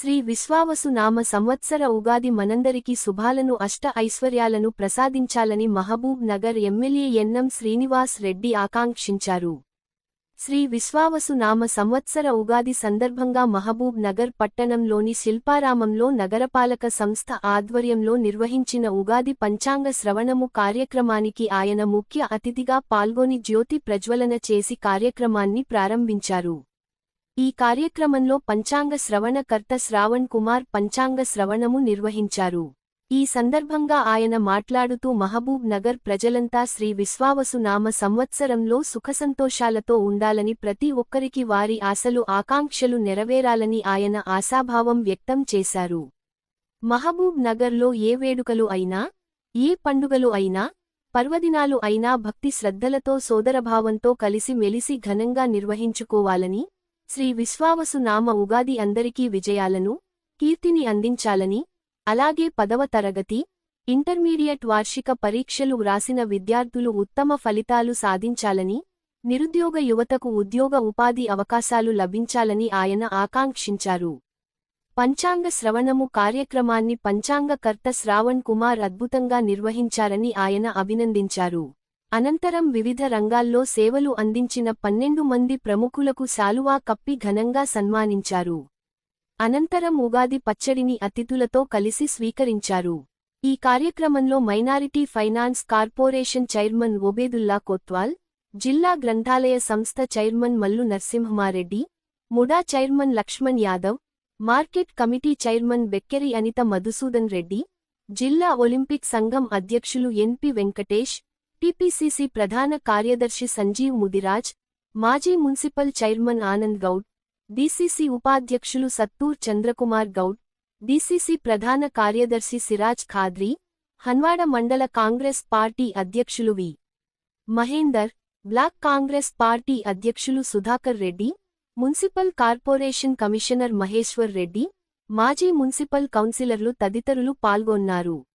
శ్రీ విశ్వావసు నామ సంవత్సర ఉగాది మనందరికీ శుభాలను అష్ట ఐశ్వర్యాలను ప్రసాదించాలని మహబూబ్ నగర్ ఎమ్మెల్యే ఎన్నం శ్రీనివాస్ రెడ్డి ఆకాంక్షించారు. శ్రీ విశ్వావసు నామ సంవత్సర ఉగాది సందర్భంగా మహబూబ్ నగర్ పట్టణంలోని శిల్పారామంలో నగరపాలక సంస్థ ఆధ్వర్యంలో నిర్వహించిన ఉగాది పంచాంగ శ్రవణము కార్యక్రమానికి ఆయన ముఖ్య అతిథిగా పాల్గొని జ్యోతి ప్రజ్వలన చేసి కార్యక్రమాన్ని ప్రారంభించారు. ఈ కార్యక్రమంలో పంచాంగ శ్రవణకర్త శ్రావణ్ కుమార్ పంచాంగ శ్రవణము నిర్వహించారు. ఈ సందర్భంగా ఆయన మాట్లాడుతూ మహబూబ్ నగర్ ప్రజలంతా శ్రీ విశ్వావసు నామ సంవత్సరంలో సుఖసంతోషాలతో ఉండాలని ప్రతి ఒక్కరికి వారి ఆశలు ఆకాంక్షలు నెరవేరాలని ఆయన ఆశాభావం వ్యక్తం చేశారు. మహబూబ్ నగర్లో ఏ వేడుకలు అయినా ఏ పండుగలు అయినా పర్వదినాలు అయినా భక్తి శ్రద్ధలతో సోదరభావంతో కలిసి మెలిసి ఘనంగా నిర్వహించుకోవాలని శ్రీ విశ్వావసు నామ ఉగాది అందరికీ విజయాలను కీర్తిని అందించాలని అలాగే పదవ తరగతి ఇంటర్మీడియట్ వార్షిక పరీక్షలు వ్రాసిన విద్యార్థులు ఉత్తమ ఫలితాలు సాధించాలని నిరుద్యోగ యువతకు ఉద్యోగ ఉపాధి అవకాశాలు లభించాలని ఆయన ఆకాంక్షించారు. పంచాంగ శ్రవణము కార్యక్రమాన్ని పంచాంగకర్త శ్రావణ్ కుమార్ అద్భుతంగా నిర్వహించారని ఆయన అభినందించారు. అనంతరం వివిధ రంగాల్లో సేవలు అందించిన పన్నెండు మంది ప్రముఖులకు శాలువా కప్పి ఘనంగా సన్మానించారు. అనంతరం ఉగాది పచ్చడిని అతిథులతో కలిసి స్వీకరించారు. ఈ కార్యక్రమంలో minority finance corporation chairman Obedullah Kotwal జిల్లా గ్రంథాలయ సంస్థ chairman Mallu Narasimhareddy MUDA chairman Lakshman Yadav market committee chairman Bekkeri Anitha Madhusudan Reddy జిల్లా ఒలింపిక్ సంఘం అధ్యక్షులు ఎన్పి వెంకటేష్ టిపిసిసి ప్రధాన కార్యదర్శి సంజీవ్ ముదిరాజ్ మాజీ municipal chairman Anand Goud DCC ఉపాధ్యక్షులు సత్తూర్ చంద్రకుమార్ గౌడ్ డిసిసి ప్రధాన కార్యదర్శి సిరాజ్ ఖాద్రీ హన్వాడ మండల కాంగ్రెస్ పార్టీ అధ్యక్షులు V. Mahender block Congress party అధ్యక్షులు Sudhakar Reddy municipal corporation commissioner Maheshwar Reddy మాజీ మున్సిపల్ కౌన్సిలర్లు తదితరులు పాల్గొన్నారు.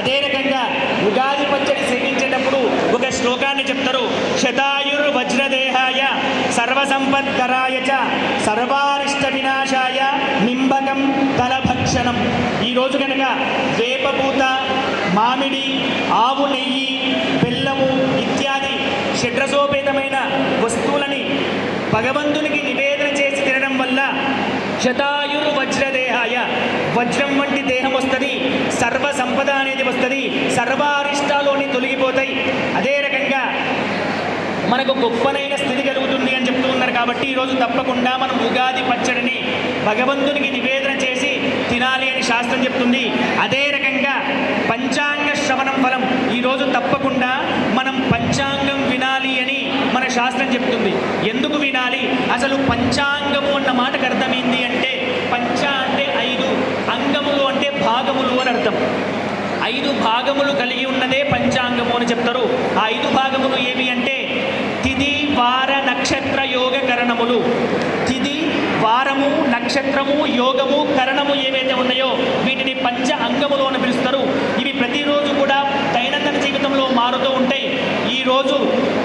అదే రకంగా ఉగాది పచ్చడి సేవించేటప్పుడు ఒక శ్లోకాన్ని చెప్తారు. శతాయుర్ వజ్రదేహాయ సర్వసంపత్కరాయ చ సర్వారిష్ట వినాశాయ నింబకం తలభక్షణం ఈరోజు కనుక వేపపూత మామిడి ఆవు నెయ్యి బెల్లము ఇత్యాది షడ్రసోపేతమైన వస్తువులని భగవంతునికి నివేదన చేసి తినడం వల్ల శతాయుర్ వజ్రదేహాయ వజ్రం వంటి దేహం వస్తుంది సర్వ సంపద అనేది వస్తుంది సర్వారిష్టాలోని తొలగిపోతాయి. అదే రకంగా మనకు గొప్పనైన స్థితి కలుగుతుంది అని చెప్తూ ఉన్నారు కాబట్టి ఈరోజు తప్పకుండా మనం ఉగాది పచ్చడిని భగవంతునికి నివేదన చేసి తినాలి అని శాస్త్రం చెప్తుంది. అదే రకంగా పంచాంగ శ్రవణం ఫలం ఈరోజు తప్పకుండా మనం పంచాంగం వినాలి అని మన శాస్త్రం చెప్తుంది. ఎందుకు వినాలి? అసలు పంచాంగము అన్న మాటకు అర్థమైంది అంటే పంచ అంటే ఐదు అంగములు అంటే భాగములు అని అర్థం. ఐదు భాగములు కలిగి ఉన్నదే పంచాంగము అని చెప్తారు. ఆ ఐదు భాగములు ఏవి అంటే తిది వార నక్షత్ర యోగ కరణములు. తిది వారము నక్షత్రము యోగము కరణము ఏవైతే ఉన్నాయో వీటిని పంచ అంగములు అని పిలుస్తారు. ఇవి ప్రతిరోజు కూడా దైనందిన జీవితంలో మారుతూ ఉంటాయి. ఈరోజు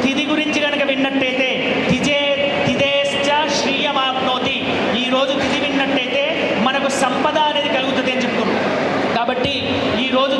తిథి గురించి కనుక విన్నట్టయితే తిజే తిథేశ్చ శ్రీయమాప్నోతి. ఈరోజు తిథి విన్నట్టయితే మనకు సంపద అనేది కలుగుతుంది అని చెప్తున్నాం కాబట్టి ఈ రోజు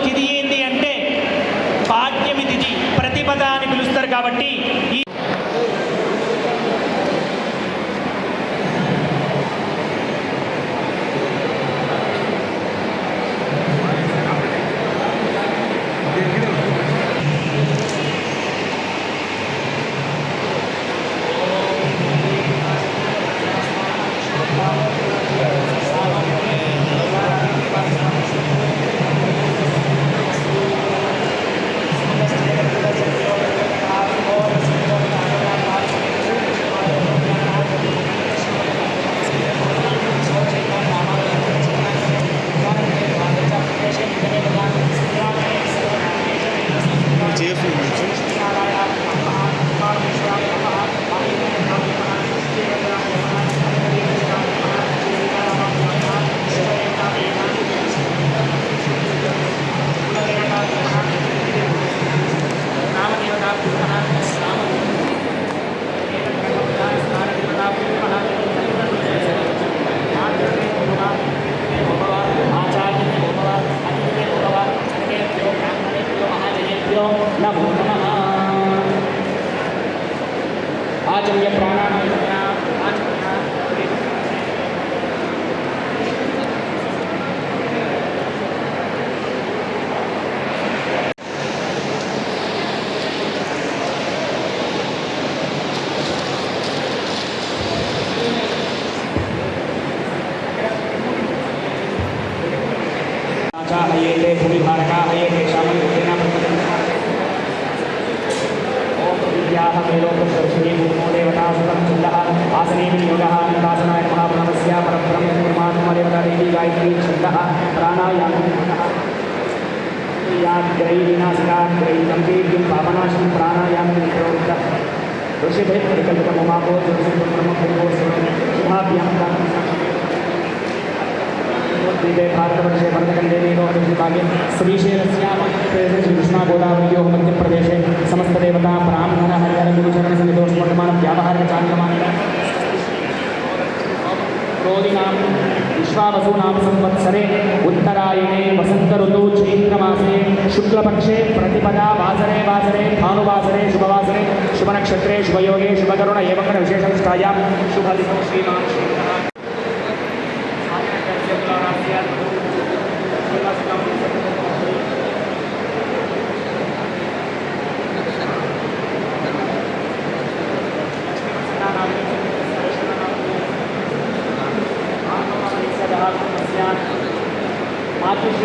एक शब्दः प्राणायामो याग्रैनाशकाग्रै गम्भीर्यं पावनाशं प्राणायामं प्रवृत्तः ऋषिभिः परिकल्पितमुमापो ब्रह्मपूर्वो शुभाभ्यां द्वीपे भारतवर्षे भरतखण्डेनैव भागे समीशेनस्यां कृष्णा मध्यप्रदेशे समस्तदेवता क्रोधिनां विश्वावसूनां संवत्सरे उत्तरायणे, वसन्तऋतौ, चैत्रमासे, शुक्लपक्षे, प्रतिपदा, वासरे वासरे, भानुवासरे, शुभवासरे, शुभनक्षत्रे, शुभयोगे, शुभकरुण एवं विशेषनिष्ठायां शुभदिनो श्रीमान् श्रीमः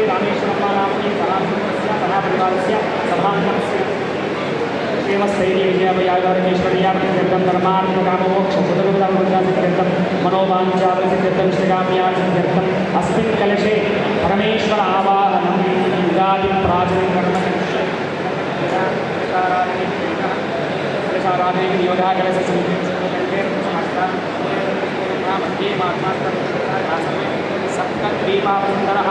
श्री रामेश्वरम्मानाम्नी सनातनस्य सनापरिवारस्य सम्मानस्य श्रीमस्थैर्यविजयवयागारमेश्वर्या प्रतिर्थं धर्मार्थकामोक्षसुदरुदामृतासिद्ध्यर्थं मनोवाञ्चाप्रसिद्ध्यर्थं श्रीकाम्यासिद्ध्यर्थम् कलशे परमेश्वर आवाहनं युगादिप्राचीकरणं योगाकलशे सन्ति मात्मा सप्तद्वीपावसुन्दरः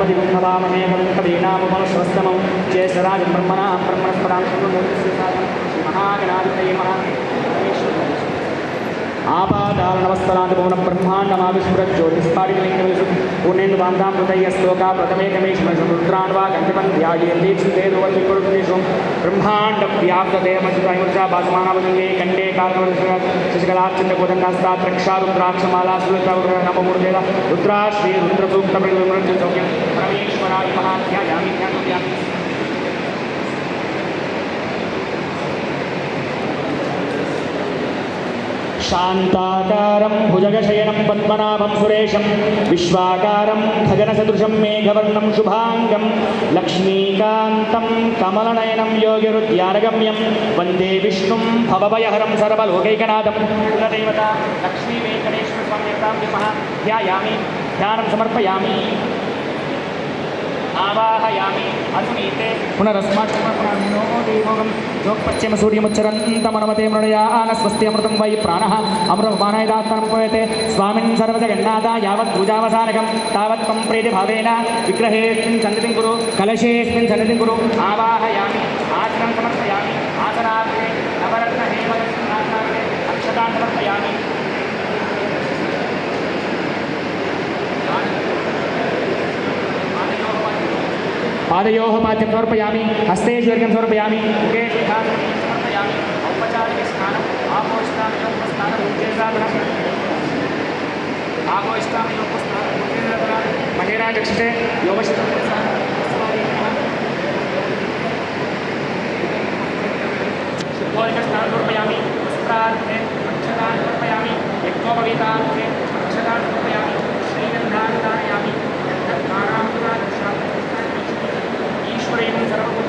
గణపతి విహ్మదామహే వనస్పదీనామనస్వస్తమం జయ సదా బ్రహ్మణ బ్రహ్మణస్పదాం మహాగణాధిపతి మహా ఆపాదారణవస్తనాది భువన బ్రహ్మాండమావిస్మృజ్యోతిస్పాటిలింగమేషు పూర్ణేందు వాందాం హృదయ శ్లోకా ప్రథమేకమేశ్వరు రుద్రాన్ వా గంటపన్ ధ్యాయేందీక్షుతేషు బ్రహ్మాండ వ్యాప్తదేవసుతృజా భాసమానాభుజంగే కండే కాలశిశికలాచండకోదండాస్తాత్ రక్షారుద్రాక్షమాలా సులతామూర్జేద రుద్రాశ్రీ రుద్రసూక్త ప్రమేశ్వరాయ మహాధ్యాయామి शान्ताकारं भुजगशयनं पद्मनाभं सुरेशं विश्वाकारं खगनसदृशं मेघवर्णं शुभाङ्गं लक्ष्मीकान्तं कमलनयनं योगिरुद्यानगम्यं वन्दे विष्णुं भवभयहरं सर्वलोकैकनाथं कुलदेवता लक्ष्मीवेङ्कटेश्वरस्वामितां विमः ध्यायामि ध्यानं समर्पयामि ఆవాహయామి. అసునీతే పునరస్మాత్ పునఃప్రాణినో దేవోగం యోగపశ్చిమ మృణయాన స్వస్తి అమృతం వై ప్రాణ. అమృతమానాయ స్వామిన్ సర్వజగన్నాథ యావత్ పూజావసానకం తావత్ త్వం భావేన. విగ్రహేస్మిన్ సన్నిధిం కురు. కలశేస్మిన్ సన్నిధిం కురు. ఆవాహయామి. ఆచరణ సమర్పయ पादयोः माध्यं समर्पयामि हस्तेश्वर्यं समर्पयामि मुखे समर्पयामि औपचारिकस्नानम् आपोष्टामि योगस्नानं मुखेशासनं आपोष्टामि योगस्नानं मुखेशासनं महेराजक्षते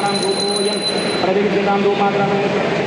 सर्वदेवानां रूपोऽयं प्रतिविद्यतां रूपाग्रहणे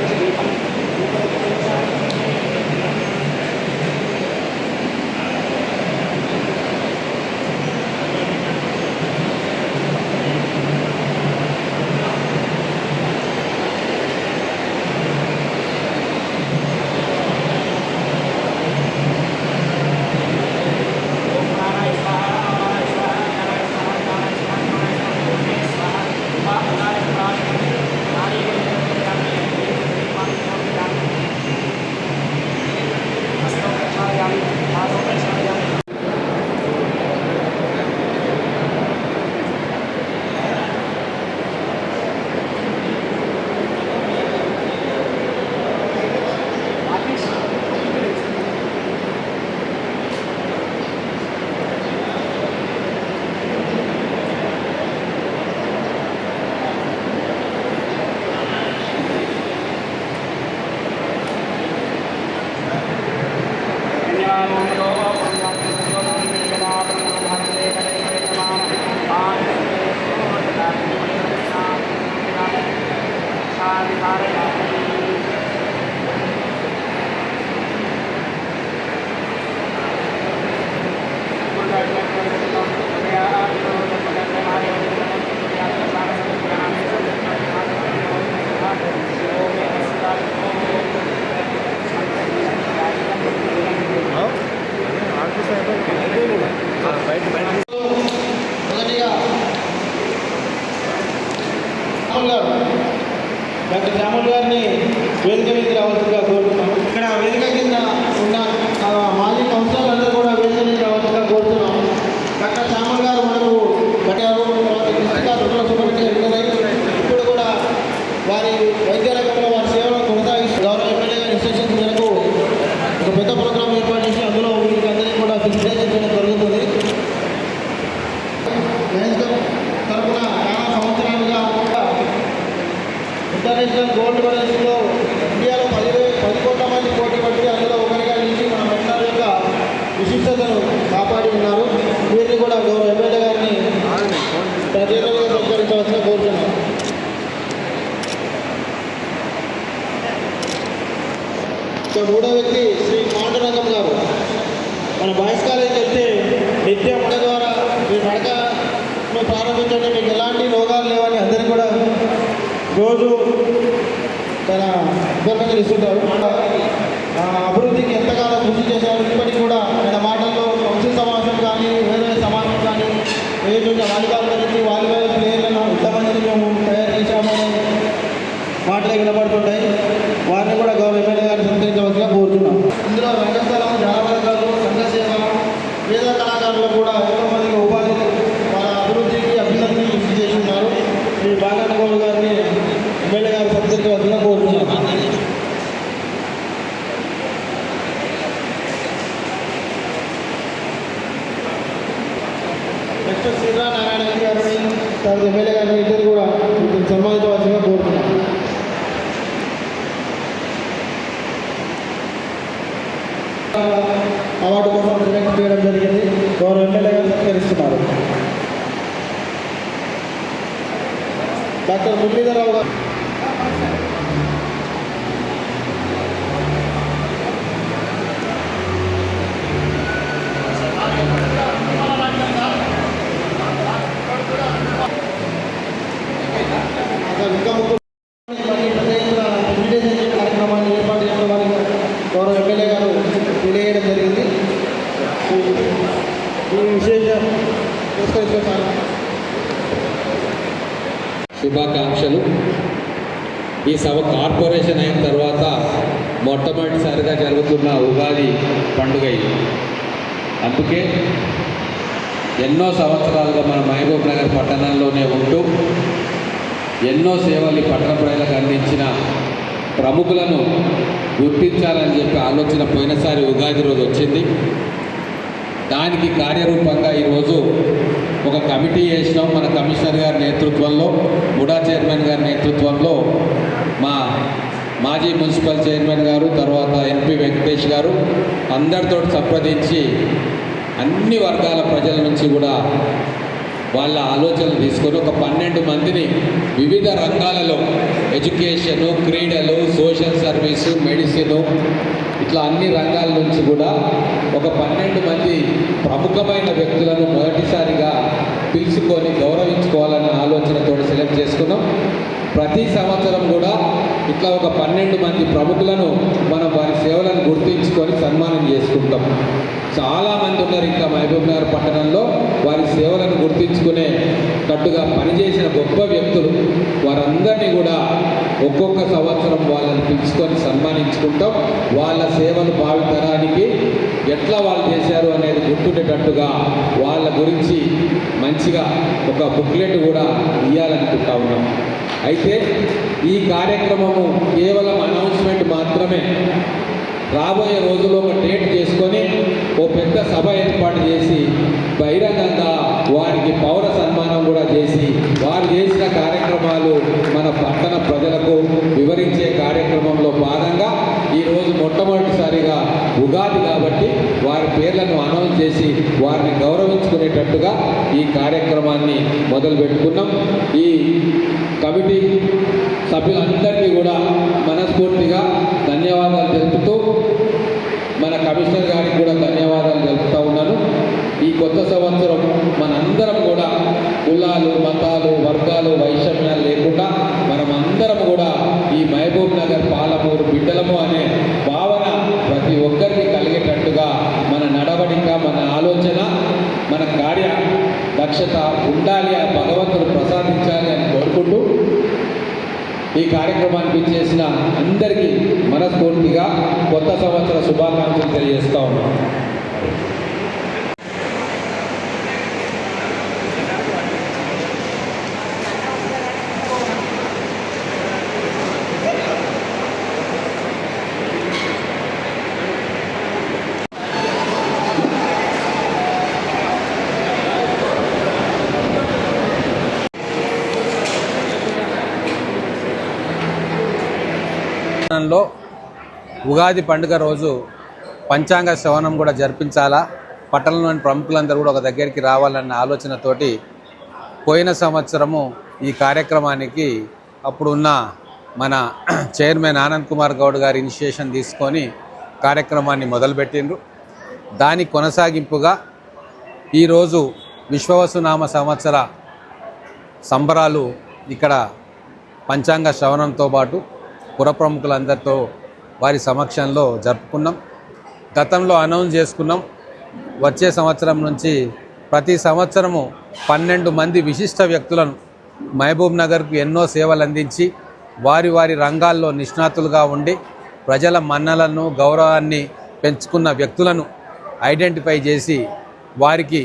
నడకను మీకు ఎలాంటి రోగాలు లేవని అందరికీ కూడా రోజు తన ఇన్ఫర్మేషన్ ఇస్తుంటారు అభివృద్ధికి ఎంతగానో కృషి చేశారు. ఇప్పటికి కూడా ఆయన మాటల్లో వంశీ సమాజం కానీ వేరే సమాజం కానీ వేరే వాలీబాల్ గురించి వాలీబాల్ ప్లేయర్లను ఇంతమందిని మేము తయారు చేశామని మాటలే వినబడుతుంటాయి వారిని కూడా గౌరవ ఎమ్మెల్యే గారిని సంతరించవలసిగా కోరుతున్నాం ఇందులో రంగస్థలం జానపదాలు సంఘ సేవలు పేద కళాకారులు కూడా ఎంతో మందికి ఉపాధి వాళ్ళ అభివృద్ధికి అభ్యున్నతిని కృషి చేసి ఉన్నారు శ్రీ బాగాన గౌడ్ గారిని ఎమ్మెల్యే గారు సత్కరించవలసిగా కోరుతున్నాం నెక్స్ట్ శ్రీరానారాయణ గారిని తర్వాత ఎమ్మెల్యే గారిని ఇద్దరు కూడా సన్మానించవలసిందిగా కోరుతున్నాను. అవార్డు కోసం సెలెక్ట్ చేయడం జరిగింది. గౌరవ ఎమ్మెల్యే గారు సత్కరిస్తున్నారు. డాక్టర్ మురళీధరరావు గారు ఇంకా ముగ్గురు కార్యక్రమాన్ని ఏర్పాటు గౌరవ ఎమ్మెల్యే గారు తెలియజేయడం జరిగింది ఈ- విశేషం శుభాకాంక్షలు. ఈ సభ కార్పొరేషన్ అయిన తర్వాత మొట్టమొదటిసారిగా జరుగుతున్న ఉగాది పండుగ ఇది. అందుకే ఎన్నో సంవత్సరాలుగా మన మహబూబ్ నగర్ పట్టణంలోనే ఉంటూ ఎన్నో సేవలు పట్టణ ప్రజలకు అందించిన ప్రముఖులను గుర్తించాలని చెప్పి ఆలోచన పోయినసారి ఉగాది రోజు వచ్చింది. దానికి కార్యరూపంగా ఈరోజు ఒక కమిటీ వేసినాం. మన కమిషనర్ గారి నేతృత్వంలో ముడా చైర్మన్ గారి నేతృత్వంలో మా మాజీ మున్సిపల్ చైర్మన్ గారు తర్వాత ఎంపీ వెంకటేష్ గారు అందరితో సంప్రదించి అన్ని వర్గాల ప్రజల నుంచి కూడా వాళ్ళ ఆలోచనలు తీసుకొని ఒక పన్నెండు మందిని వివిధ రంగాలలో ఎడ్యుకేషను క్రీడలు సోషల్ సర్వీసు మెడిసిను ఇట్లా అన్ని రంగాల నుంచి కూడా ఒక పన్నెండు మంది ప్రముఖమైన వ్యక్తులను మొదటిసారిగా పిలుచుకొని గౌరవించుకోవాలన్న ఆలోచనతో సెలెక్ట్ చేసుకున్నాం. ప్రతి సంవత్సరం కూడా ఇట్లా ఒక పన్నెండు మంది ప్రముఖులను మనం వారి సేవలను గుర్తించుకొని సన్మానం చేసుకుంటాం. చాలామంది ఉన్నారు ఇంకా మహబూబ్ నగర్ పట్టణంలో. వారి సేవలను గుర్తించుకునే కట్టుగా పనిచేసిన గొప్ప వ్యక్తులు. వారందరినీ కూడా ఒక్కొక్క సంవత్సరం వాళ్ళని పిలుచుకొని సన్మానించుకుంటాం. వాళ్ళ సేవలు భావితరానికి ఎట్లా వాళ్ళు చేశారు అనేది గుర్తుండేటట్టుగా వాళ్ళ గురించి మంచిగా ఒక బుక్లెట్ కూడా ఇవ్వాలనుకుంటా ఉన్నాం. అయితే ఈ కార్యక్రమము కేవలం అనౌన్స్మెంట్ మాత్రమే. రాబోయే రోజుల్లో ఒక డేట్ చేసుకొని ఓ పెద్ద సభ ఏర్పాటు చేసి బహిరంగంగా వారికి పౌర సన్మానం కూడా చేసి వారు చేసిన కార్యక్రమాలు మన పట్టణ ప్రజలకు వివరించే కార్యక్రమంలో భాగంగా ఈరోజు మొట్టమొదటిసారిగా ఉగాది కాబట్టి వారి పేర్లను అనౌన్స్ చేసి వారిని గౌరవించుకునేటట్టుగా ఈ కార్యక్రమాన్ని మొదలు పెట్టుకున్నాం. ఈ కమిటీ సభ్యులందరికీ కూడా మనస్ఫూర్తిగా ధన్యవాదాలు తెలుపుతూ కమిషనర్ గారికి కూడా ధన్యవాదాలు తెలుపుతూ ఉన్నాను. ఈ కొత్త సంవత్సరం మనందరం కూడా కులాలు మతాలు వర్గాలు వైషమ్యాలు లేకుండా మనం అందరం కూడా ఈ మహబూబ్ నగర్ పాలమూరు బిడ్డలము అనే భావన ప్రతి ఒక్కరికి కలిగేటట్టుగా మన నడవడిక మన ఆలోచన మన కార్య దక్షత ఉండాలి ఆ భగవంతుడు ప్రసాదించాలి అని కోరుకుంటూ ఈ కార్యక్రమానికి చేసిన అందరికీ మనస్ఫూర్తిగా కొత్త సంవత్సర శుభాకాంక్షలు తెలియజేస్తా ఉన్నాం. ఉగాది పండుగ రోజు పంచాంగ శ్రవణం కూడా జరిపించాలా? పట్టణంలోని ప్రముఖులందరూ కూడా ఒక దగ్గరికి రావాలన్న ఆలోచనతోటి పోయిన సంవత్సరము ఈ కార్యక్రమానికి అప్పుడున్న మన చైర్మన్ ఆనంద్ కుమార్ గౌడ్ గారి ఇనిషియేషన్ తీసుకొని కార్యక్రమాన్ని మొదలుపెట్టిండ్రు. దాని కొనసాగింపుగా ఈరోజు విశ్వవసునామ సంవత్సర సంబరాలు ఇక్కడ పంచాంగ శ్రవణంతో పాటు పుర ప్రముఖులందరితో వారి సమక్షంలో జరుపుకున్నాం. గతంలో అనౌన్స్ చేసుకున్నాం. వచ్చే సంవత్సరం నుంచి ప్రతి సంవత్సరము పన్నెండు మంది విశిష్ట వ్యక్తులను మహబూబ్ నగర్కు ఎన్నో సేవలు అందించి వారి వారి రంగాల్లో నిష్ణాతులుగా ఉండి ప్రజల మన్నలను గౌరవాన్ని పెంచుకున్న వ్యక్తులను ఐడెంటిఫై చేసి వారికి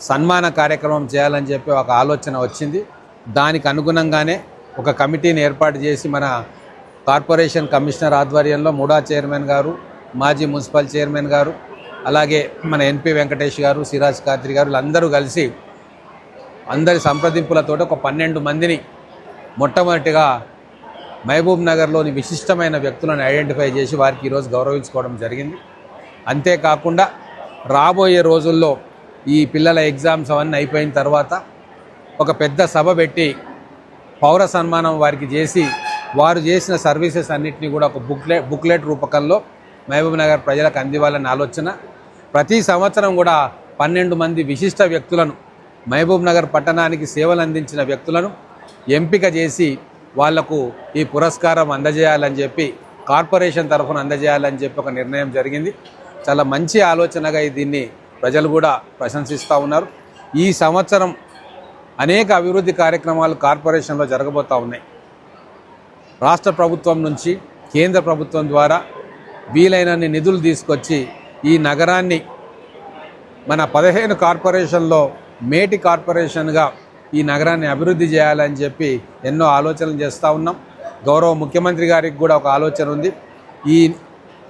సన్మాన కార్యక్రమం చేయాలని చెప్పి ఒక ఆలోచన వచ్చింది. దానికి అనుగుణంగానే ఒక కమిటీని ఏర్పాటు చేసి మన కార్పొరేషన్ కమిషనర్ ఆధ్వర్యంలో ముడా చైర్మన్ గారు మాజీ మున్సిపల్ చైర్మన్ గారు అలాగే మన ఎన్పి వెంకటేష్ గారు సిరాజ్ ఖాత్రి గారు వీళ్ళందరూ కలిసి అందరి సంప్రదింపులతో ఒక పన్నెండు మందిని మొట్టమొదటిగా మహబూబ్ నగర్లోని విశిష్టమైన వ్యక్తులను ఐడెంటిఫై చేసి వారికి ఈరోజు గౌరవించుకోవడం జరిగింది. అంతేకాకుండా రాబోయే రోజుల్లో ఈ పిల్లల ఎగ్జామ్స్ అవన్నీ అయిపోయిన తర్వాత ఒక పెద్ద సభ పెట్టి పౌర సన్మానం వారికి చేసి వారు చేసిన సర్వీసెస్ అన్నింటినీ కూడా ఒక బుక్లెట్ బుక్లెట్ రూపకంలో మహబూబ్ నగర్ ప్రజలకు అందివ్వాలనే ఆలోచన. ప్రతి సంవత్సరం కూడా పన్నెండు మంది విశిష్ట వ్యక్తులను మహబూబ్ నగర్ పట్టణానికి సేవలు అందించిన వ్యక్తులను ఎంపిక చేసి వాళ్ళకు ఈ పురస్కారం అందజేయాలని చెప్పి కార్పొరేషన్ తరఫున అందజేయాలని చెప్పి ఒక నిర్ణయం జరిగింది. చాలా మంచి ఆలోచనగా దీన్ని ప్రజలు కూడా ప్రశంసిస్తూ ఉన్నారు. ఈ సంవత్సరం అనేక అభివృద్ధి కార్యక్రమాలు కార్పొరేషన్లో జరగబోతూ ఉన్నాయి. రాష్ట్ర ప్రభుత్వం నుంచి కేంద్ర ప్రభుత్వం ద్వారా వీలైనన్ని నిధులు తీసుకొచ్చి ఈ నగరాన్ని మన పదిహేను కార్పొరేషన్లో మేటి కార్పొరేషన్గా ఈ నగరాన్ని అభివృద్ధి చేయాలని చెప్పి ఎన్నో ఆలోచనలు చేస్తూ ఉన్నాం. గౌరవ ముఖ్యమంత్రి గారికి కూడా ఒక ఆలోచన ఉంది. ఈ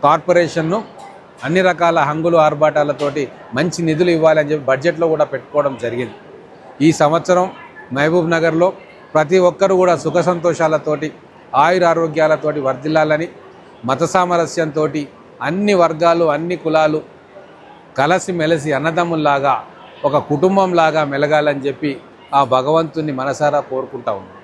కార్పొరేషన్ను అన్ని రకాల హంగులు ఆర్భాటాలతోటి మంచి నిధులు ఇవ్వాలని చెప్పి బడ్జెట్లో కూడా పెట్టుకోవడం జరిగింది. ఈ సంవత్సరం మహబూబ్ నగర్లో ప్రతి ఒక్కరు కూడా సుఖ సంతోషాలతోటి ఆయుర ఆరోగ్యాలతోటి వర్ధిల్లాలని మత సామరస్యంతో అన్ని వర్గాలు అన్ని కులాలు కలసి మెలసి అన్నదమ్ముల్లాగా ఒక కుటుంబంలాగా మెలగాలని చెప్పి ఆ భగవంతుని మనసారా కోరుకుంటా ఉన్నాం.